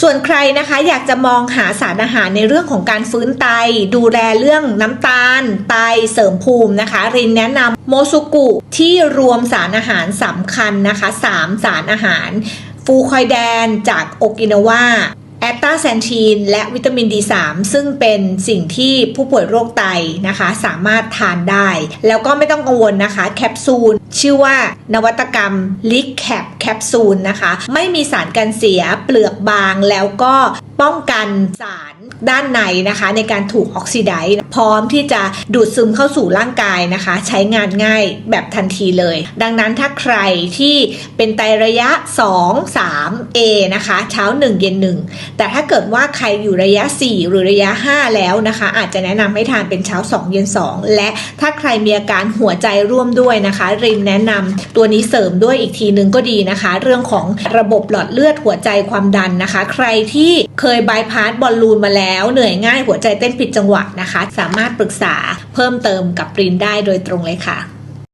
ส่วนใครนะคะอยากจะมองหาสารอาหารในเรื่องของการฟื้นไต ดูแลเรื่องน้ำตาล ไตเสริมภูมินะคะ รินแนะนำโมซุกุที่รวมสารอาหารสำคัญนะคะ 3 สารอาหาร ฟูคอยแดนจากโอกินาวา แอตตาแซนทีนและวิตามิน D3 ซึ่งเป็นสิ่งที่ผู้ป่วยโรคไตนะคะ สามารถทานได้ แล้วก็ไม่ต้องกังวลนะคะแคปซูลชื่อว่านวัตกรรมลิกแคปแคปซูลนะคะ ไม่มีสารกันเสียเปลือกบางแล้วก็ป้องกันสารด้านในนะคะ ในการถูกออกซิไดซ์พร้อมที่จะดูดซึมเข้าสู่ร่างกายนะคะ ใช้งานง่ายแบบทันทีเลย ดังนั้นถ้าใครที่เป็นไตระยะ 2 3 A นะคะ เช้า 1 เย็น 1 แต่ถ้าเกิดว่าใครอยู่ระยะ 4 หรือระยะ 5 แล้วนะคะ อาจจะแนะนำให้ทานเป็นเช้า 2 เย็น 2 และถ้าใครมีอาการหัวใจร่วมด้วยนะคะ รินแนะนำตัวนี้เสริมด้วยอีกทีนึงก็ดีนะคะ เรื่องของระบบหลอดเลือดหัวใจความดันนะคะ ใครที่เคคยบายพาสบอลลูนมาแล้ว เหนื่อยง่ายหัวใจเต้นผิดจังหวะนะคะ สามารถปรึกษาเพิ่มเติมกับปรินได้โดยตรงเลยค่ะ